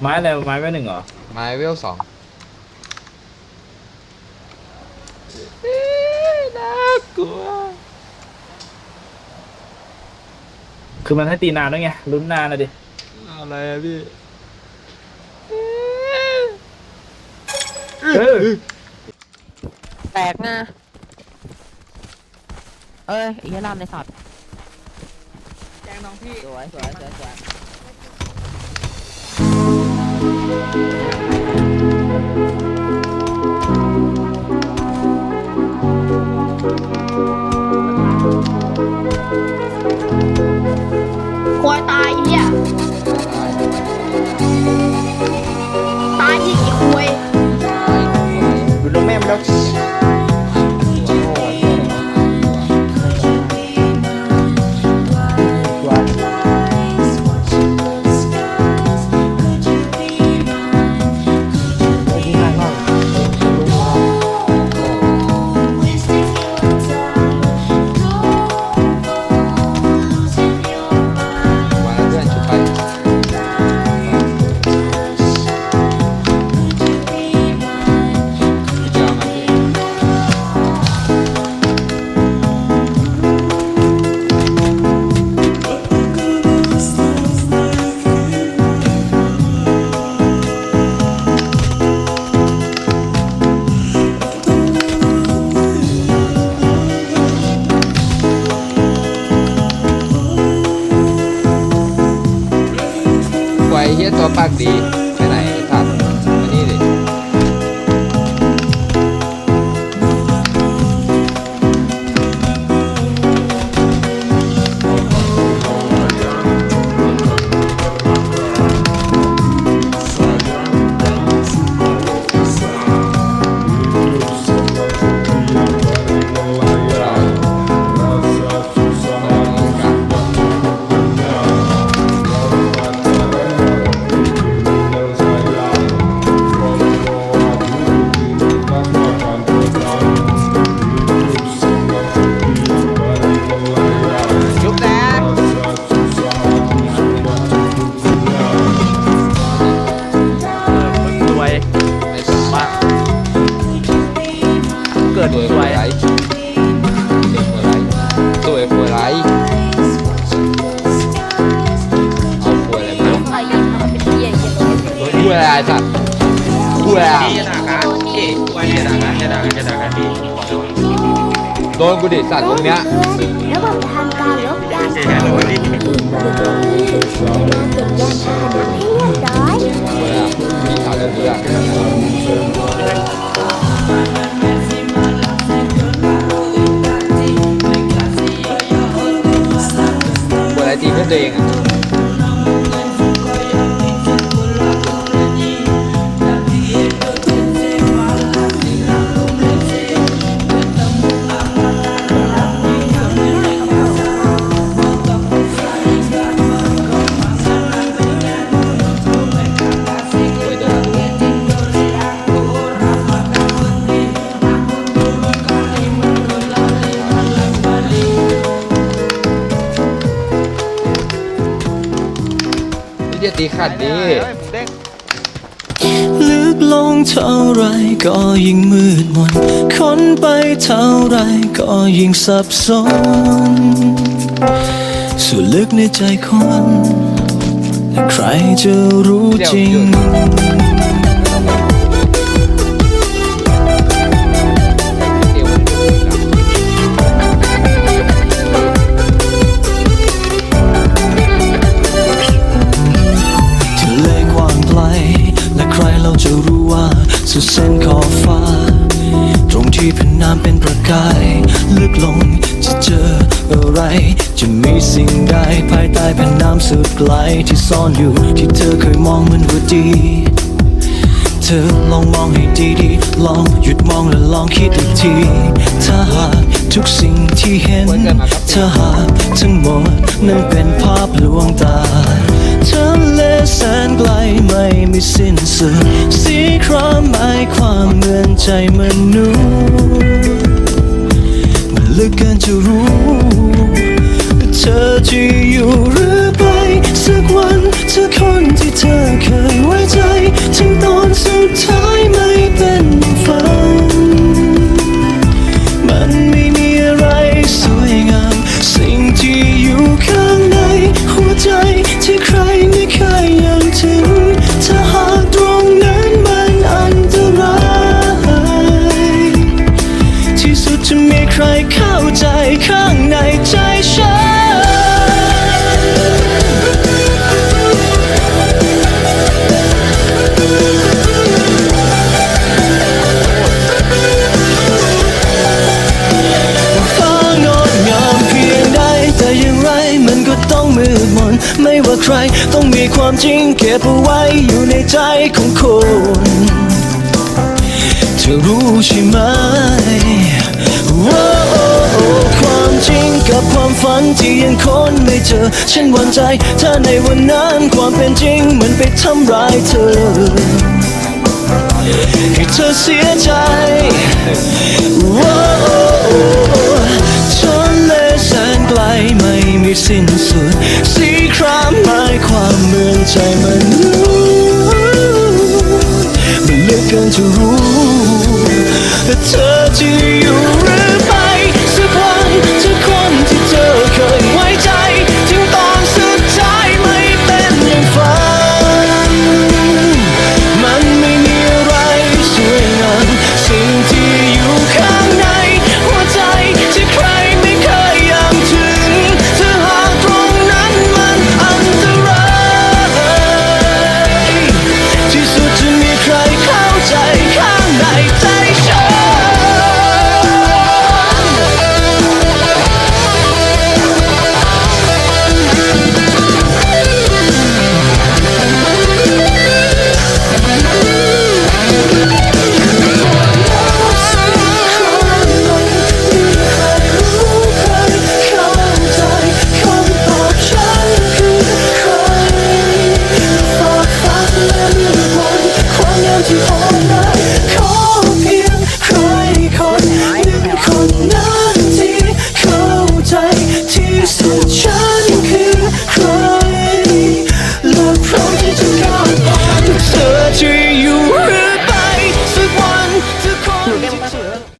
ไม้อะไรไม้ไว้หนึ่งเหรอ ไม้เวลสองน่ากลัวคือมันให้ตีนานด้วยไงลุ้นนานนะดิอะไรอะพี่เออแตกนะ เอ้ยไอ้เหี้ยลามในสัตว์แจ้งน้องพี่สวยสวยสวยสวย ควายตาย ไว้ ตัวสวยไรตัวไรตัวเอาควยอะไรมาไอ้ยิงมันเป็นเหี้ยเยเลยควยอะไรไอ้สัตว์ควยอะไรพี่จะด่ากันพี่จะด่ากันจะด่ากันจะด่ากันพี่โดนกูดิสัตว์ตรงเนี้ยระบบทำการลบยาเจ๊แค่เลยพี่เก็บยานพาหนะให้เรียบร้อยควยอะพี่สาวเอนควยอะเพื่อ นตั นี่จะตีขัดดิลึกลงเท่าไรก็ยิ่งมืดมนค้นไปเท่าไรก็ยิ่งสับสนส่วนลึกในใจคนและใครจะรู้จริง จะรู้ว่าสุดเส้นขอบฟ้า ตรงที่แผ่นน้ำเป็นประกายลึกลงจะเจออะไร จะมีสิ่งใดภายใต้แผ่นน้ำสุดไกลที่ซ่อนอยู่ที่เธอเคยมองมันว่าดีเธอลองมองให้ดีๆ ลองหยุดมองและลองคิดอีกที ถ้าหากทุกสิ่งที่เห็น ถ้าหากทั้งหมดนั้นเป็นภาพลวงตาทะเลแสนไกล เห ไม่ว่าใครต้องมีความจริงเก็บเอาไว้อยู่ในใจของคนเธอรู้ใช่ไหมว่าความจริงกับความฝันที่ยังคนไม่เจอ ฉันหวั่นใจถ้าในวันนั้นความเป็นจริงมันไปทำร้ายเธอให้เธอเสียใจว้าวทนเลยแสนไกลไม่มีสิ้น ใจมันรู้มันเลือกกันจะรู้เธอ